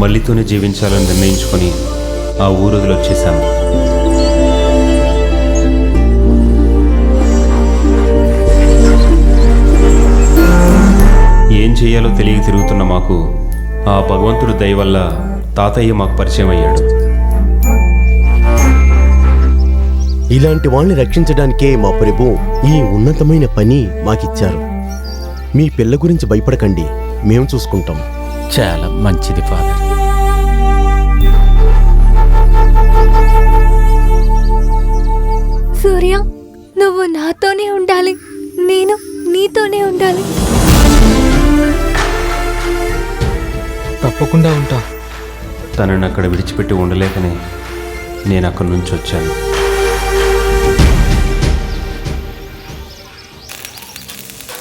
మళ్ళీతోనే జీవించాలని నిర్ణయించుకొని ఆ ఊరు వదిలొచ్చేశాను ఏం చేయాలో తెలియక తిరుగుతున్న మాకు ఆ భగవంతుడు దయ వల్ల తాతయ్య మాకు పరిచయం అయ్యాడు. ఇలాంటి వాళ్ళని రక్షించడానికే మా ప్రభు ఈ ఉన్నతమైన పని మాకిచ్చారు. మీ పిల్ల గురించి భయపడకండి మేము చూసుకుంటాం. చాలా మంచిది ఫాదర్. సూర్య నువ్వు నాతోనే ఉండాలి. నేను నీతోనే ఉండాలి. తప్పకుండా ఉంటా. తనని అక్కడ విడిచిపెట్టి ఉండలేకనే నేను అక్కడి నుంచి వచ్చాను.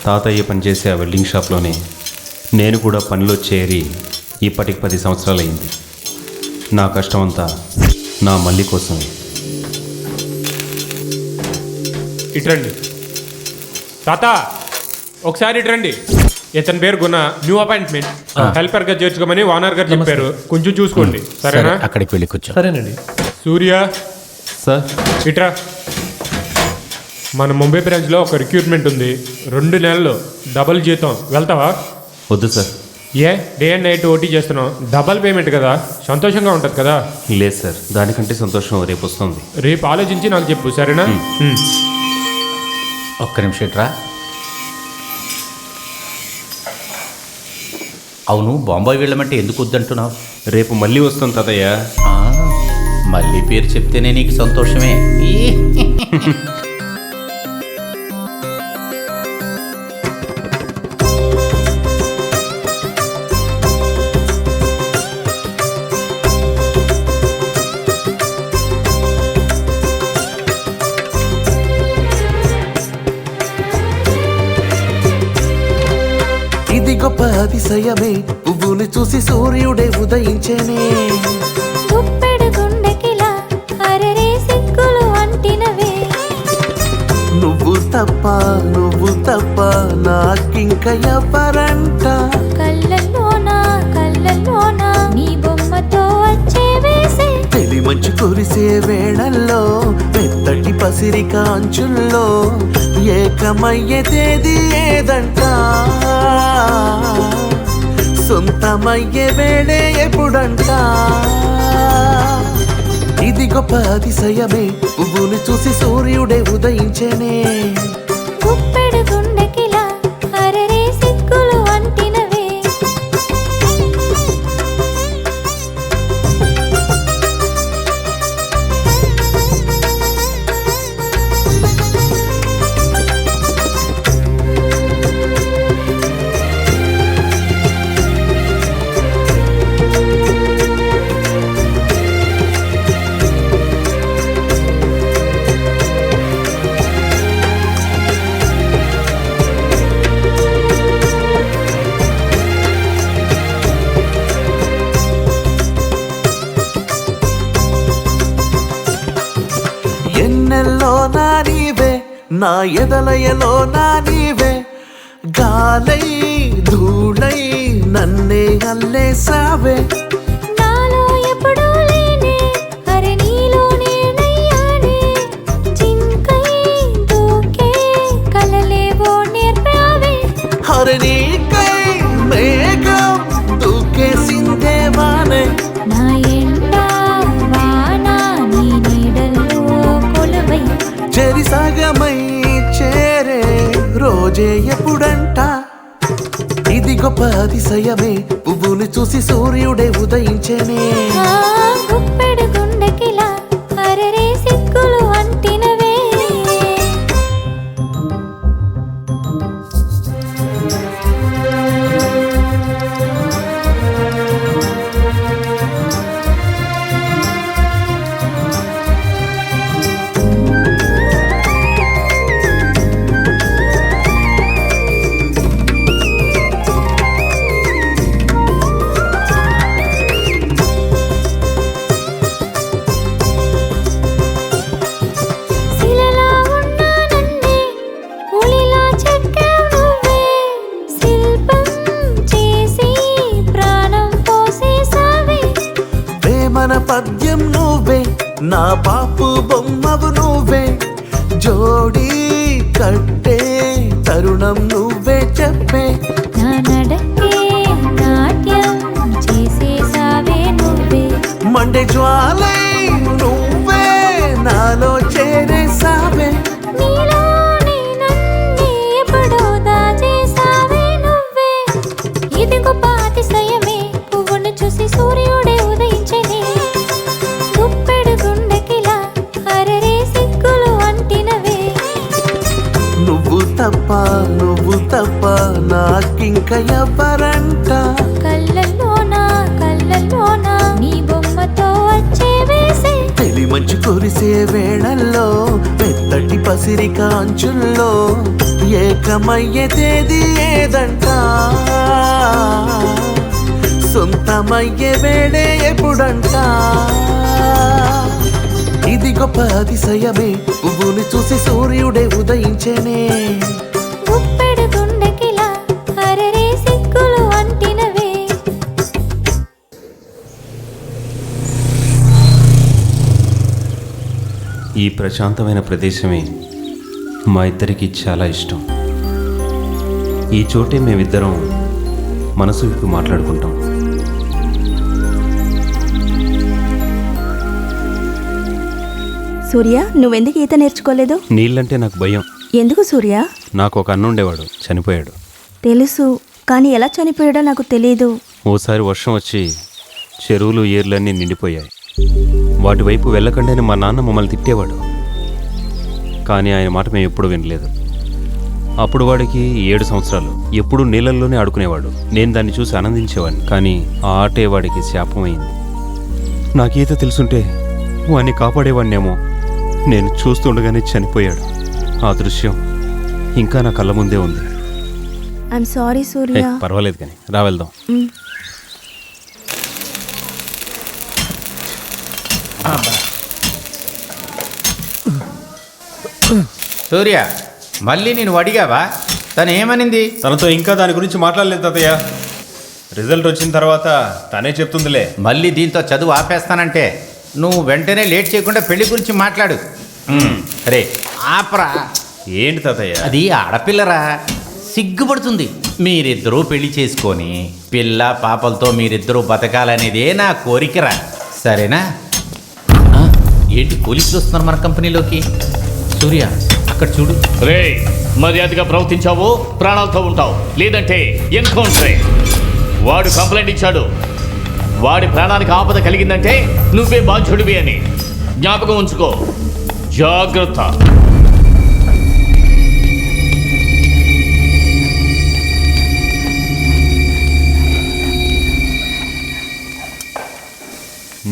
తాతయ్య పనిచేసే ఆ వెల్డింగ్ షాప్లోనే నేను కూడా పనిలో చేరి ఇప్పటికి పది సంవత్సరాలైంది నా కష్టం అంతా నా మల్లి కోసమే. ఇట్రండి తాత ఒకసారి ఇట్రండి ఇతని పేరు గుణ. న్యూ అపాయింట్మెంట్ హెల్పర్గా చేర్చుకోమని ఓనర్ గారు చెప్పారు. కొంచెం చూసుకోండి. సరే సరేనా? అక్కడికి వెళ్ళి కూర్చో. సరేనండి. సూర్య. సార్. ఇట్రా. మన ముంబై బ్రాంచ్లో ఒక రిక్రూట్మెంట్ ఉంది. రెండు నెలలు డబుల్ జీతం. వెళ్తావా? వద్దు sir. A? Day and night OT చేస్తున్నావు. డబల్ పేమెంట్ కదా. సంతోషంగా ఉంటుంది కదా. లేదు సార్. దానికంటే సంతోషం రేపు వస్తుంది రేపు ఆలోచించి నాకు చెప్పు. సరేనా. ఒక్క నిమిషం ఇట్రా. అవును బాంబాయి వెళ్ళమంటే ఎందుకు వద్దంటున్నావు? రేపు మళ్ళీ వస్తాం తాతయ్య. ఆ, మళ్ళీ పేరు చెప్తేనే నీకు సంతోషమే. అతిశయమే పువ్వుని చూసి సూర్యుడే ఉదయించేనే. నువ్వు తప్ప నువ్వు తప్ప నాకింక ఎవరంట కళ్ళల్లోనా కళ్ళల్లోనా నీ బొమ్మతో వచ్చే వేసే. తెలి మంచు కురిసే వేళల్లో పెద్దటి పసిరి కాంచుల్లో ఏకమయ్యే తేదీ ఏదంట? సొంతమయ్యే వేడే ఎప్పుడంట? ఇది గొప్ప అతిశయమే. పువ్వుని చూసి సూర్యుడే ఉదయించేనే. నా ఎదలయలో నా నీవే. గాలై ధూళై నన్నే అల్లేసావే రోజే ఎప్పుడంట? ఇది గొప్ప అతిశయమే. పువ్వుని చూసి సూర్యుడే ఉదయించేనే. పక్కన పద్యం నువ్వే నా పాపు బొమ్మవు నువ్వే. జోడీ కట్టే తరుణం నువ్వే చెప్పే. మండే జ్వాలై నువ్వే నాలో చేరేసావే నాకింక ఎవరంట కళ్ళల్లోనా కళ్ళల్లోనా? నీ బొమ్మతో వచ్చే వేసే. తెలి మంచు కురిసే వేళల్లో పెద్దటి పసిరి కాంచుల్లో ఏకమయ్యే తేదీ ఏదంట? సొంతమయ్యే వేళే ఎప్పుడంట? ఇది గొప్ప అతిశయమే పువ్వుని చూసి సూర్యుడే ఉదయించేనే. ఈ ప్రశాంతమైన ప్రదేశమే మా ఇద్దరికి చాలా ఇష్టం. ఈ చోటే మేమిద్దరం మనసు విప్పి మాట్లాడుకుంటాం. సూర్య నువ్వెందుకు ఈత నేర్చుకోలేదు? నీళ్ళంటే నాకు భయం. ఎందుకు సూర్య? నాకు ఒక అన్న ఉండేవాడు చనిపోయాడు. తెలుసు కానీ ఎలా చనిపోయాడో నాకు తెలియదు ఓసారి వర్షం వచ్చి చెరువులు ఏర్లన్నీ నిండిపోయాయి. వాటి వైపు వెళ్ళకండి మా నాన్న మమ్మల్ని తిట్టేవాడు. కానీ ఆయన మాట మేము ఎప్పుడు వినలేదు. అప్పుడు వాడికి ఏడు సంవత్సరాలు. ఎప్పుడు నీళ్ళల్లోనే ఆడుకునేవాడు. నేను దాన్ని చూసి ఆనందించేవాడిని. కానీ ఆ ఆటే వాడికి శాపమైంది నాకు ఈత తెలుసుంటే వాడిని కాపాడేవాడినేమో. నేను చూస్తుండగానే చనిపోయాడు. ఆ దృశ్యం ఇంకా నా కళ్ళ ముందే ఉంది. I'm sorry Surya. పర్వాలేదు కానీ రా వెళ్దాం. సూర్య మళ్ళీ నేను అడిగావా? తను ఏమనింది? తనతో ఇంకా దాని గురించి మాట్లాడలేదు తాతయ్య. రిజల్ట్ వచ్చిన తర్వాత తనే చెప్తుందిలే. మళ్ళీ దీంతో చదువు ఆపేస్తానంటే నువ్వు వెంటనే లేట్ చేయకుండా పెళ్ళి గురించి మాట్లాడు. ఉమ్, రే ఆపరా. ఏంటి తాతయ్య? అది ఆడపిల్లరా. సిగ్గుపడుతుంది. మీరిద్దరూ పెళ్ళి చేసుకొని పిల్ల పాపలతో మీరిద్దరూ బతకాలనేదే నా కోరికరా. సరేనా? ఏంటి పోలీసులు వస్తున్నారు మన కంపెనీలోకి? సూర్య అక్కడ చూడు. రే మర్యాదగా ప్రవర్తించావు ప్రాణాలతో ఉంటావు. లేదంటే ఎన్కౌంటరే వాడు కంప్లైంట్ ఇచ్చాడు. వాడి ప్రాణానికి ఆపద కలిగిందంటే నువ్వే బాధ్యుడివి అని. జ్ఞాపకం ఉంచుకో. జాగ్రత్త.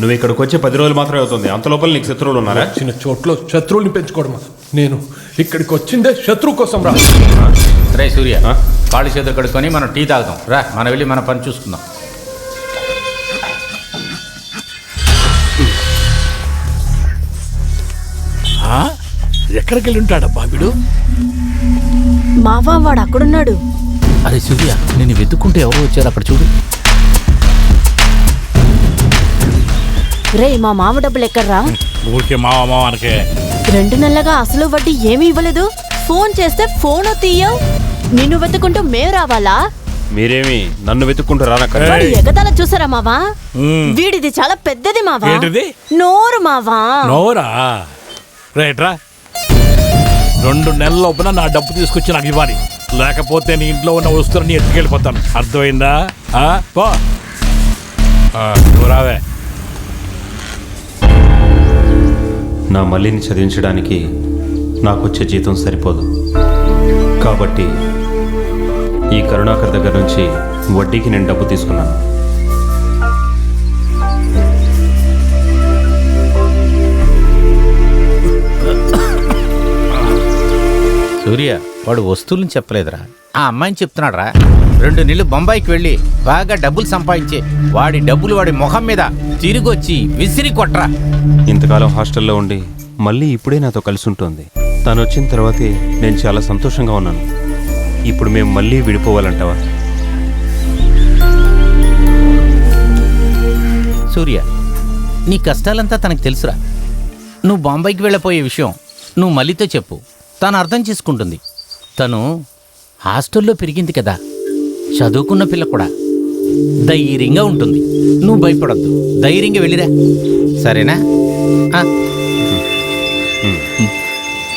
నువ్వు ఇక్కడికి వచ్చి పది రోజులు మాత్రమే అవుతుంది. అంత లోపల నీకు శత్రువులు ఉన్నారా? చిన్న చోట్ల శత్రువుల్ని పెంచుకోవడమా? నేను ఇక్కడికి వచ్చిందే శత్రువు కోసం రా. రే సూర్య ఆ? కాళ్ళు చేతులు కడుక్కొని మనం టీ తాగుదాం రా మనం వెళ్ళి మన పని చూసుకుందాం. ఎక్కడికి వెళ్ళి ఉంటాడా బాబిడు మావా వాడు అక్కడున్నాడు. అరే సూర్య నేను వెతుక్కుంటే ఎవరు వచ్చారు అక్కడ చూడు. రే మా మామ డబ్బులు ఎక్కడ్రా? ఊరికే మావా మావా అనకే. రెండు నెలలుగా అసలు వడ్డీ ఏమీ ఇవ్వలేదు. ఫోన్ చేస్తే ఫోన్ తీయవు. నిన్ను వెతుకుంటూ మేము రావాలా? మీరేమి నన్ను వెతుక్కుంటూ రానక్క వాడు ఎగతాల చూసారా మావా? వీడిది చాలా పెద్దది మావా. ఏంటిది? నోరు మావా. నోరా? రైట్రా రెండు నెలల లోపల నా డబ్బు తీసుకొచ్చి నాకు ఇవ్వాలి. లేకపోతే నీ ఇంట్లో ఉన్న వస్తువులని ఎత్తుకెళ్ళిపోతాను. అర్థమైందా? ఆ, పో. ఆ, నువ్వు రావే. నా మల్లిని చదివించడానికి నాకు వచ్చే జీతం సరిపోదు. కాబట్టి ఈ కరుణాకర్ దగ్గర నుంచి వడ్డీకి నేను డబ్బు తీసుకున్నాను. సూర్య వాడు వస్తువులను చెప్పలేదురా. ఆ అమ్మాయిని చెప్తున్నాడు రా రెండు నెలలు బొంబాయికి వెళ్ళి బాగా డబ్బులు సంపాదించి వాడి డబ్బులు వాడి ముఖం మీద తిరిగి వచ్చి విసిరి కొట్రా. ఇంతకాలం హాస్టల్లో ఉండి మళ్ళీ ఇప్పుడే నాతో కలిసి ఉంటుంది. తను వచ్చిన తర్వాతే నేను చాలా సంతోషంగా ఉన్నాను. ఇప్పుడు మేము మళ్ళీ విడిపోవాలంటావా? సూర్య నీ కష్టాలంతా తనకు తెలుసురా. నువ్వు బాంబేకి వెళ్ళపోయే విషయం నువ్వు మళ్ళీతో చెప్పు. తను అర్థం చేసుకుంటుంది. తను హాస్టల్లో పెరిగింది కదా. చదువుకున్న పిల్ల కూడా. ధైర్యంగా ఉంటుంది. నువ్వు భయపడద్దు. ధైర్యంగా వెళ్ళిరా. సరేనా?